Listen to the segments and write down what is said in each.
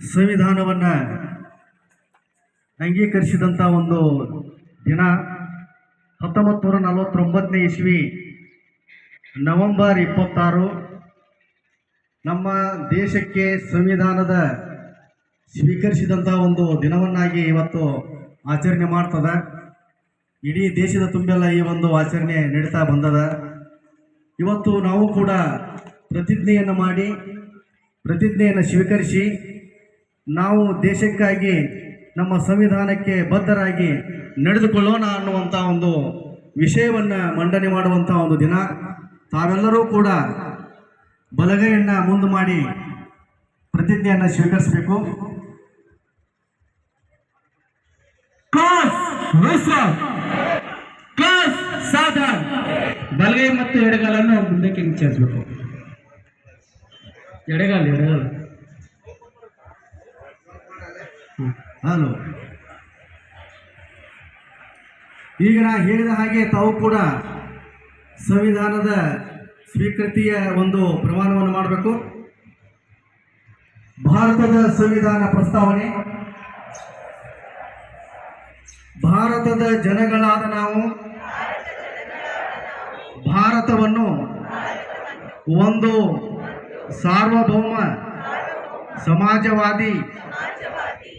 ಸಂವಿಧಾನವನ್ನು ಅಂಗೀಕರಿಸಿದಂಥ ಒಂದು ದಿನ ಹತ್ತೊಂಬತ್ತು ನೂರ ನಲವತ್ತೊಂಬತ್ತನೇ ಇಸ್ವಿ ನವೆಂಬರ್ ಇಪ್ಪತ್ತಾರು ನಮ್ಮ ದೇಶಕ್ಕೆ ಸಂವಿಧಾನದ ಸ್ವೀಕರಿಸಿದಂಥ ಒಂದು ದಿನವನ್ನಾಗಿ ಇವತ್ತು ಆಚರಣೆ ಮಾಡ್ತದೆ. ಇಡೀ ದೇಶದ ತುಂಬೆಲ್ಲ ಈ ಒಂದು ಆಚರಣೆ ನಡೀತಾ ಬಂದದ. ಇವತ್ತು ನಾವು ಕೂಡ ಪ್ರತಿಜ್ಞೆಯನ್ನು ಮಾಡಿ ಪ್ರತಿಜ್ಞೆಯನ್ನು ಸ್ವೀಕರಿಸಿ ನಾವು ದೇಶಕ್ಕಾಗಿ, ನಮ್ಮ ಸಂವಿಧಾನಕ್ಕೆ ಬದ್ಧರಾಗಿ ನಡೆದುಕೊಳ್ಳೋಣ ಅನ್ನುವಂಥ ಒಂದು ವಿಷಯವನ್ನು ಮಂಡನೆ ಮಾಡುವಂಥ ಒಂದು ದಿನ. ತಾವೆಲ್ಲರೂ ಕೂಡ ಬಲಗೈಯನ್ನು ಮುಂದೆ ಮಾಡಿ ಪ್ರತಿಜ್ಞೆಯನ್ನು ಸ್ವೀಕರಿಸಬೇಕು. ಬಲಗೈ ಮತ್ತು ಎಡಗಾಲನ್ನು ಮುಂದಕ್ಕೆ ಚಾಚಬೇಕು ಎಡಗಾಲ ಎಡಗಾಲ. ಹಲೋ ಈಗ ನಾ ಹೇಳಿದ ಹಾಗೆ ತಾವು ಕೂಡ ಸಂವಿಧಾನದ ಸ್ವೀಕೃತಿಯ ಒಂದು ಪ್ರಮಾಣವನ್ನು ಮಾಡಬೇಕು. ಭಾರತದ ಸಂವಿಧಾನ ಪ್ರಸ್ತಾವನೆ. ಭಾರತದ ಜನಗಳಾದ ನಾವು. ಭಾರತವನ್ನು ಒಂದು ಸಾರ್ವಭೌಮ ಸಮಾಜವಾದಿ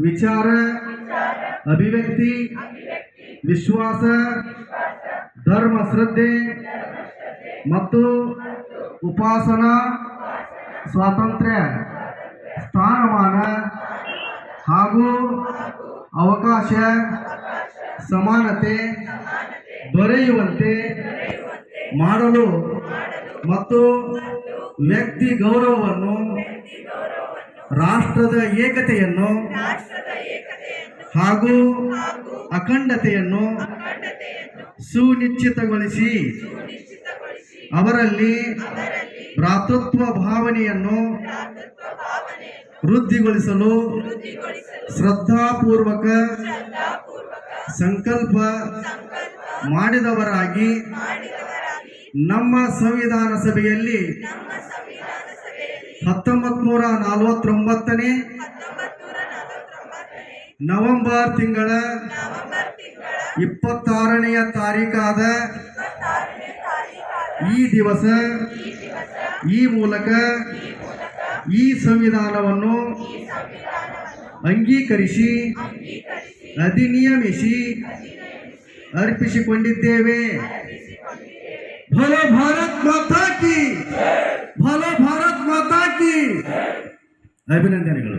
ವಿಚಾರ, ಅಭಿವ್ಯಕ್ತಿ, ವಿಶ್ವಾಸ, ಧರ್ಮ ಶ್ರದ್ಧೆ ಮತ್ತು ಉಪಾಸನಾ ಸ್ವಾತಂತ್ರ್ಯ ಸ್ಥಾನಮಾನ ಹಾಗೂ ಅವಕಾಶ, ಸಮಾನತೆ ದೊರೆಯುವಂತೆ ಮಾಡಲು ಮತ್ತು ವ್ಯಕ್ತಿ ಗೌರವವನ್ನು ರಾಷ್ಟ್ರದ ಏಕತೆಯನ್ನು ಹಾಗೂ ಅಖಂಡತೆಯನ್ನು ಸುನಿಶ್ಚಿತಗೊಳಿಸಿ ಅವರಲ್ಲಿ ಭ್ರಾತೃತ್ವ ಭಾವನೆಯನ್ನು ವೃದ್ಧಿಗೊಳಿಸಲು ಶ್ರದ್ಧಾಪೂರ್ವಕ ಸಂಕಲ್ಪ ಮಾಡಿದವರಾಗಿ ನಮ್ಮ ಸಂವಿಧಾನ ಸಭೆಯಲ್ಲಿ ಹತ್ತೊಂಬತ್ತು ನೂರ ನಲವತ್ತೊಂಬತ್ತನೇ ನವೆಂಬರ್ ತಿಂಗಳ ಇಪ್ಪತ್ತಾರನೆಯ ತಾರೀಕಾದ ಈ ದಿವಸ ಈ ಮೂಲಕ ಈ ಸಂವಿಧಾನವನ್ನು ಅಂಗೀಕರಿಸಿ ಅಧಿನಿಯಮಿಸಿ ಅರ್ಪಿಸಿಕೊಂಡಿದ್ದೇವೆ. ಭಲೋ ಭಾರತ್ ಮಾತಾ ಕಿ ಭಾರತ್ ಮಾತಾ ಕಿ ಅಭಿನಂದನೆಗಳು